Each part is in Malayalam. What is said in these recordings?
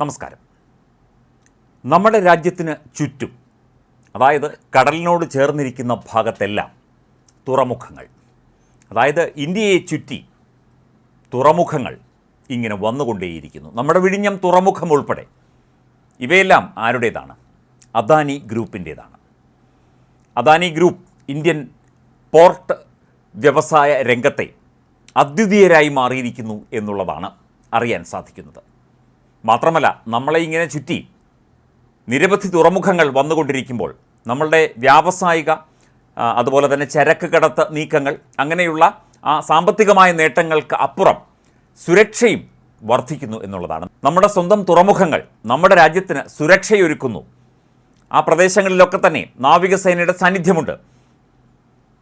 നമസ്കാരം. നമ്മുടെ രാജ്യത്തിന് ചുറ്റും അതായത് കടലിനോട് ചേർന്നിരിക്കുന്ന ഭാഗത്തെല്ലാം തുറമുഖങ്ങൾ അതായത് ഇന്ത്യയെ ചുറ്റി തുറമുഖങ്ങൾ ഇങ്ങനെ വന്നുകൊണ്ടേയിരിക്കുന്നു. നമ്മുടെ വിഴിഞ്ഞം തുറമുഖം ഉൾപ്പെടെ ഇവയെല്ലാം ആരുടേതാണ്? അദാനി ഗ്രൂപ്പിന്റേതാണ്. അദാനി ഗ്രൂപ്പ് ഇന്ത്യൻ പോർട്ട് വ്യവസായ രംഗത്തെ അദ്വിതീയരായി മാറിയിരിക്കുന്നു എന്നുള്ളതാണ് അറിയാൻ സാധിക്കുന്നത്. മാത്രമല്ല നമ്മളെ ഇങ്ങനെ ചുറ്റി നിരവധി തുറമുഖങ്ങൾ വന്നുകൊണ്ടിരിക്കുമ്പോൾ നമ്മളുടെ വ്യാവസായിക അതുപോലെ തന്നെ ചരക്ക് കടത്ത് നീക്കങ്ങൾ അങ്ങനെയുള്ള ആ സാമ്പത്തികമായ നേട്ടങ്ങൾക്ക് അപ്പുറം സുരക്ഷയും വർദ്ധിക്കുന്നു എന്നുള്ളതാണ്. നമ്മുടെ സ്വന്തം തുറമുഖങ്ങൾ നമ്മുടെ രാജ്യത്തിന് സുരക്ഷയൊരുക്കുന്നു. ആ പ്രദേശങ്ങളിലൊക്കെ തന്നെ നാവികസേനയുടെ സാന്നിധ്യമുണ്ട്.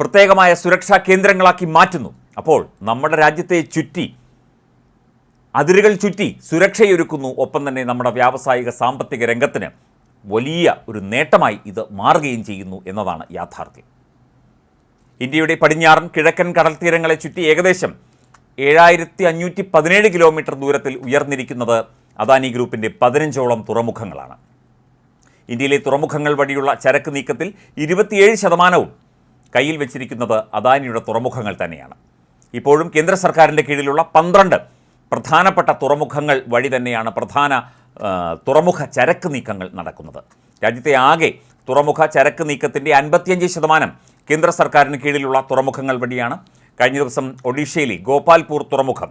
പ്രത്യേകമായ സുരക്ഷാ കേന്ദ്രങ്ങളാക്കി മാറ്റുന്നു. അപ്പോൾ നമ്മുടെ രാജ്യത്തെ ചുറ്റി അതിരുകൾ ചുറ്റി സുരക്ഷയൊരുക്കുന്നു. ഒപ്പം തന്നെ നമ്മുടെ വ്യാവസായിക സാമ്പത്തിക രംഗത്തിന് വലിയ ഒരു നേട്ടമായി ഇത് മാറുകയും ചെയ്യുന്നു എന്നതാണ് യാഥാർത്ഥ്യം. ഇന്ത്യയുടെ പടിഞ്ഞാറൻ കിഴക്കൻ കടൽ തീരങ്ങളെ ചുറ്റി ഏകദേശം ഏഴായിരത്തി അഞ്ഞൂറ്റി പതിനേഴ് കിലോമീറ്റർ ദൂരത്തിൽ ഉയർന്നിരിക്കുന്നത് അദാനി ഗ്രൂപ്പിന്റെ പതിനഞ്ചോളം തുറമുഖങ്ങളാണ്. ഇന്ത്യയിലെ തുറമുഖങ്ങൾ വഴിയുള്ള ചരക്ക് നീക്കത്തിൽ ഇരുപത്തിയേഴ് ശതമാനവും കയ്യിൽ വെച്ചിരിക്കുന്നത് അദാനിയുടെ തുറമുഖങ്ങൾ തന്നെയാണ്. ഇപ്പോഴും കേന്ദ്ര സർക്കാരിന്റെ കീഴിലുള്ള പന്ത്രണ്ട് പ്രധാനപ്പെട്ട തുറമുഖങ്ങൾ വഴി തന്നെയാണ് പ്രധാന തുറമുഖ ചരക്ക് നീക്കങ്ങൾ നടക്കുന്നത്. രാജ്യത്തെ ആകെ തുറമുഖ ചരക്ക് നീക്കത്തിന്റെ അൻപത്തിയഞ്ച് ശതമാനം കേന്ദ്ര സർക്കാരിന് കീഴിലുള്ള തുറമുഖങ്ങൾ വഴിയാണ്. കഴിഞ്ഞ ദിവസം ഒഡീഷയിലെ ഗോപാൽപൂർ തുറമുഖം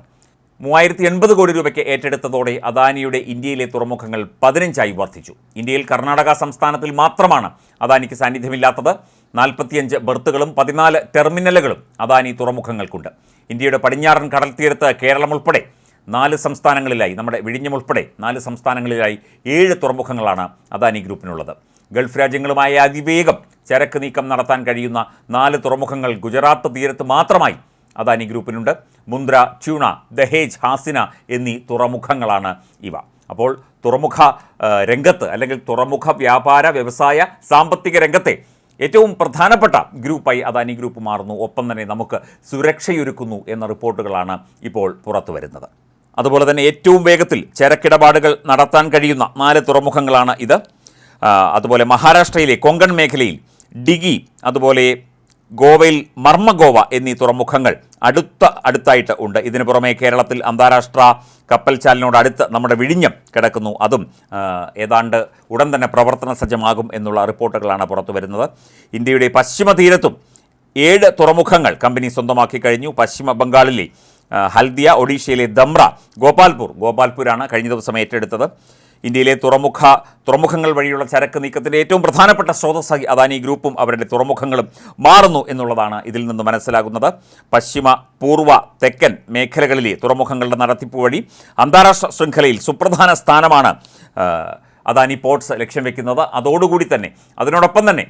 മൂവായിരത്തി എൺപത് കോടി രൂപയ്ക്ക് ഏറ്റെടുത്തതോടെ അദാനിയുടെ ഇന്ത്യയിലെ തുറമുഖങ്ങൾ പതിനഞ്ചായി വർദ്ധിച്ചു. ഇന്ത്യയിൽ കർണാടക സംസ്ഥാനത്തിൽ മാത്രമാണ് അദാനിക്ക് സാന്നിധ്യമില്ലാത്തത്. നാൽപ്പത്തിയഞ്ച് ബർത്തുകളും പതിനാല് ടെർമിനലുകളും അദാനി തുറമുഖങ്ങൾക്കുണ്ട്. ഇന്ത്യയുടെ പടിഞ്ഞാറൻ കടൽ തീരത്ത് കേരളം ഉൾപ്പെടെ നാല് സംസ്ഥാനങ്ങളിലായി നമ്മുടെ വിഴിഞ്ഞം ഉൾപ്പെടെ നാല് സംസ്ഥാനങ്ങളിലായി ഏഴ് തുറമുഖങ്ങളാണ് അദാനി ഗ്രൂപ്പിനുള്ളത്. ഗൾഫ് രാജ്യങ്ങളുമായി അതിവേഗം ചരക്ക് നീക്കം നടത്താൻ കഴിയുന്ന നാല് തുറമുഖങ്ങൾ ഗുജറാത്ത് തീരത്ത് മാത്രമായി അദാനി ഗ്രൂപ്പിനുണ്ട്. മുന്ദ്ര ച്യൂണ ദഹേജ് ഹാസിന എന്നീ തുറമുഖങ്ങളാണ് ഇവ. അപ്പോൾ തുറമുഖ രംഗത്ത് അല്ലെങ്കിൽ തുറമുഖ വ്യാപാര വ്യവസായ സാമ്പത്തിക രംഗത്തെ ഏറ്റവും പ്രധാനപ്പെട്ട ഗ്രൂപ്പായി അദാനി ഗ്രൂപ്പ് മാറുന്നു. ഒപ്പം തന്നെ നമുക്ക് സുരക്ഷയൊരുക്കുന്നു എന്ന റിപ്പോർട്ടുകളാണ് ഇപ്പോൾ പുറത്തു വരുന്നത് അതുപോലെ തന്നെ ഏറ്റവും വേഗത്തിൽ ചരക്കിടപാടുകൾ നടത്താൻ കഴിയുന്ന നാല് തുറമുഖങ്ങളാണ് ഇത്. അതുപോലെ മഹാരാഷ്ട്രയിലെ കൊങ്കൺ മേഖലയിൽ ഡിഗി അതുപോലെ ഗോവയിൽ മർമ്മഗോവ എന്നീ തുറമുഖങ്ങൾ അടുത്ത അടുത്തായിട്ട് ഉണ്ട്. ഇതിനു പുറമെ കേരളത്തിൽ അന്താരാഷ്ട്ര കപ്പൽ ചാലിനോട് അടുത്ത് നമ്മുടെ വിഴിഞ്ഞം കിടക്കുന്നു. അതും ഏതാണ്ട് ഉടൻ തന്നെ പ്രവർത്തന സജ്ജമാകും എന്നുള്ള റിപ്പോർട്ടുകളാണ് പുറത്തു വരുന്നത്. ഇന്ത്യയുടെ പശ്ചിമ തീരത്തും ഏഴ് തുറമുഖങ്ങൾ കമ്പനി സ്വന്തമാക്കി കഴിഞ്ഞു. പശ്ചിമ ബംഗാളിലെ ഹൽദിയ ഒഡീഷയിലെ ദമ്ര ഗോപാൽപൂർ. ഗോപാൽപൂരാണ് കഴിഞ്ഞ ദിവസം ഏറ്റെടുത്തത്. ഇന്ത്യയിലെ തുറമുഖ തുറമുഖങ്ങൾ വഴിയുള്ള ചരക്ക് നീക്കത്തിന്റെ ഏറ്റവും പ്രധാനപ്പെട്ട സ്രോതസ്സായി അദാനി ഗ്രൂപ്പും അവരുടെ തുറമുഖങ്ങളും മാറുന്നു എന്നുള്ളതാണ് ഇതിൽ നിന്ന് മനസ്സിലാകുന്നത്. പശ്ചിമ പൂർവ തെക്കൻ മേഖലകളിലെ തുറമുഖങ്ങളുടെ നടത്തിപ്പ് വഴി അന്താരാഷ്ട്ര ശൃംഖലയിൽ സുപ്രധാന സ്ഥാനമാണ് അദാനി പോർട്സ് ലക്ഷ്യം വെക്കുന്നത്. അതോടുകൂടി തന്നെ അതിനോടൊപ്പം തന്നെ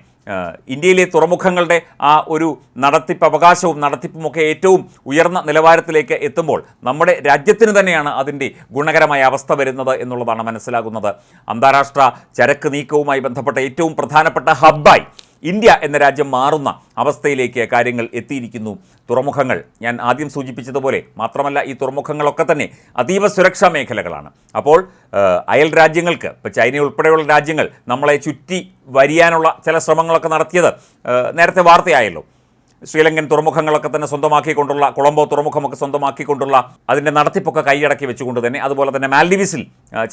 ഇന്ത്യയിലെ തുറമുഖങ്ങളുടെ ആ ഒരു നടത്തിപ്പ് അവകാശവും നടത്തിപ്പുമൊക്കെ ഏറ്റവും ഉയർന്ന നിലവാരത്തിലേക്ക് എത്തുമ്പോൾ നമ്മുടെ രാജ്യത്തിന് തന്നെയാണ് അതിന്റെ ഗുണകരമായ അവസ്ഥ വരുന്നത് എന്നുള്ളതാണ് മനസ്സിലാകുന്നത്. അന്താരാഷ്ട്ര ചരക്ക് നീക്കവുമായി ബന്ധപ്പെട്ട ഏറ്റവും പ്രധാനപ്പെട്ട ഹബ്ബായി ഇന്ത്യ എന്ന രാജ്യം മാറുന്ന അവസ്ഥയിലേക്ക് കാര്യങ്ങൾ എത്തിയിരിക്കുന്നു. തുറമുഖങ്ങൾ. ഞാൻ ആദ്യം സൂചിപ്പിച്ചതുപോലെ മാത്രമല്ല ഈ തുറമുഖങ്ങളൊക്കെ തന്നെ അതീവ സുരക്ഷാ മേഖലകളാണ്. അപ്പോൾ അയൽ രാജ്യങ്ങൾക്ക് ഇപ്പോൾ ചൈന ഉൾപ്പെടെയുള്ള രാജ്യങ്ങൾ നമ്മളെ ചുറ്റി വരിയാനുള്ള ചില ശ്രമങ്ങളൊക്കെ നടത്തിയത് നേരത്തെ വാർത്തയായല്ലോ. ശ്രീലങ്കൻ തുറമുഖങ്ങളൊക്കെ തന്നെ സ്വന്തമാക്കിക്കൊണ്ടുള്ള കൊളംബോ തുറമുഖമൊക്കെ സ്വന്തമാക്കിക്കൊണ്ടുള്ള അതിന്റെ നടത്തിപ്പൊക്കെ കൈയടക്കി വെച്ചുകൊണ്ട് തന്നെ അതുപോലെ തന്നെ മാൽഡിവിസിൽ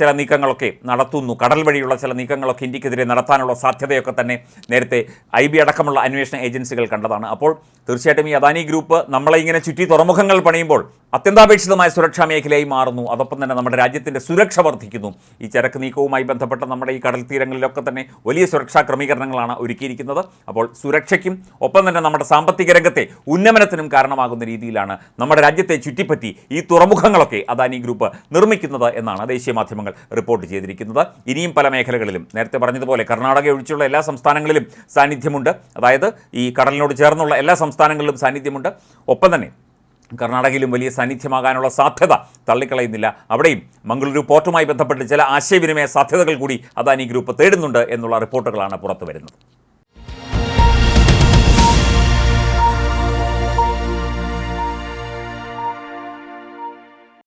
ചില നീക്കങ്ങളൊക്കെ നടത്തുന്നു. കടൽ വഴിയുള്ള ചില നീക്കങ്ങളൊക്കെ ഇന്ത്യക്കെതിരെ നടത്താനുള്ള സാധ്യതയൊക്കെ തന്നെ നേരത്തെ ഐ ബി അടക്കമുള്ള അന്വേഷണ ഏജൻസികൾ കണ്ടതാണ്. അപ്പോൾ തീർച്ചയായിട്ടും ഈ അദാനി ഗ്രൂപ്പ് നമ്മളെ ഇങ്ങനെ ചുറ്റി തുറമുഖങ്ങൾ പണിയുമ്പോൾ അത്യന്താപേക്ഷിതമായ സുരക്ഷാ മേഖലയായി മാറുന്നു. അതോടൊപ്പം തന്നെ നമ്മുടെ രാജ്യത്തിന്റെ സുരക്ഷ വർദ്ധിക്കുന്നു. ഈ ചരക്ക് നീക്കവുമായി ബന്ധപ്പെട്ട നമ്മുടെ ഈ കടൽ തീരങ്ങളിലൊക്കെ തന്നെ വലിയ സുരക്ഷാ ക്രമീകരണങ്ങളാണ് ഒരുക്കിയിരിക്കുന്നത്. അപ്പോൾ സുരക്ഷയ്ക്കും ഒപ്പം തന്നെ നമ്മുടെ സാമ്പത്തിക രംഗത്തെ ഉന്നമനത്തിനും കാരണമാകുന്ന രീതിയിലാണ് നമ്മുടെ രാജ്യത്തെ ചുറ്റിപ്പറ്റി ഈ തുറമുഖങ്ങളൊക്കെ അദാനി ഗ്രൂപ്പ് നിർമ്മിക്കുന്നത് എന്നാണ് ദേശീയ മാധ്യമങ്ങൾ റിപ്പോർട്ട് ചെയ്തിരിക്കുന്നത്. ഇനിയും പല മേഖലകളിലും. നേരത്തെ പറഞ്ഞതുപോലെ കർണാടക ഒഴിച്ചുള്ള എല്ലാ സംസ്ഥാനങ്ങളിലും സാന്നിധ്യമുണ്ട്. അതായത് ഈ കടലിനോട് ചേർന്നുള്ള എല്ലാ സംസ്ഥാനങ്ങളിലും സാന്നിധ്യമുണ്ട്. ഒപ്പം തന്നെ കർണാടകയിലും വലിയ സാന്നിധ്യമാകാനുള്ള സാധ്യത തള്ളിക്കളയുന്നില്ല. അവിടെയും മംഗളൂരു പോർട്ടുമായി ബന്ധപ്പെട്ട് ചില ആശയവിനിമയ സാധ്യതകൾ കൂടി അദാനി ഗ്രൂപ്പ് തേടുന്നുണ്ട് എന്നുള്ള റിപ്പോർട്ടുകളാണ് പുറത്തു വരുന്നത്.